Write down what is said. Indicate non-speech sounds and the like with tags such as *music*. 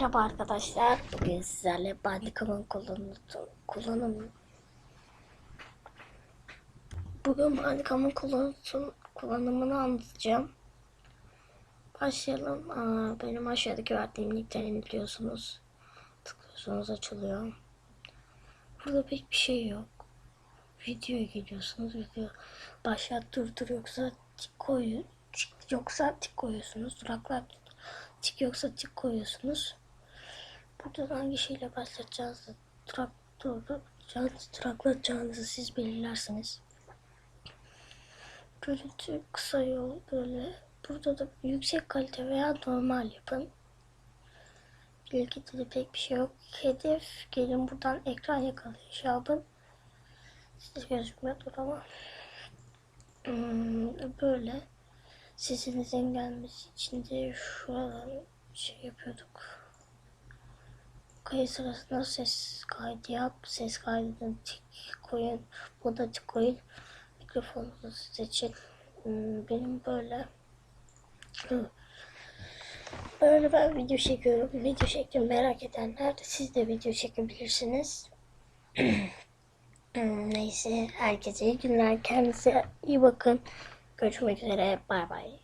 Merhaba arkadaşlar. Bugün sizlerle Bandicam'ın kullanımı, kullanımı Bugün Bandicam'ın kullanım, kullanımını anlatacağım. Başlayalım. Aa, benim aşağıdaki verdiğim linklerini biliyorsunuz. Tıklıyorsunuz açılıyor. Burada pek bir şey yok. Videoya geliyorsunuz. Video başlat durdur yoksa tik koyun. Yoksa tik koyuyorsunuz. Duraklar tik yoksa tik koyuyorsunuz. Burada hangi şeyle başlatacağınızı, duraklatacağınızı siz belirlersiniz. Görüntü kısa yol böyle. Burada da yüksek kalite veya normal yapın. Bilgi dili pek bir şey yok. Hedef gelin buradan ekran yakalayışı yapın. Siz gözükmüyordur ama. Hmm, böyle. Sesinizin gelmesi için de şuradan şey yapıyorduk. Kayıt sırasında ses kaydı yap. Ses kaydını tik koyun. Bu da tik koyun. Mikrofonunuzu seçin. Hmm, benim böyle. Böyle ben video çekiyorum. Video şeklimi merak edenler de siz de video çekebilirsiniz. *clears throat* Hmm, Neyse herkese iyi günler. Kendinize iyi bakın. Görüşmek üzere. Bay bay.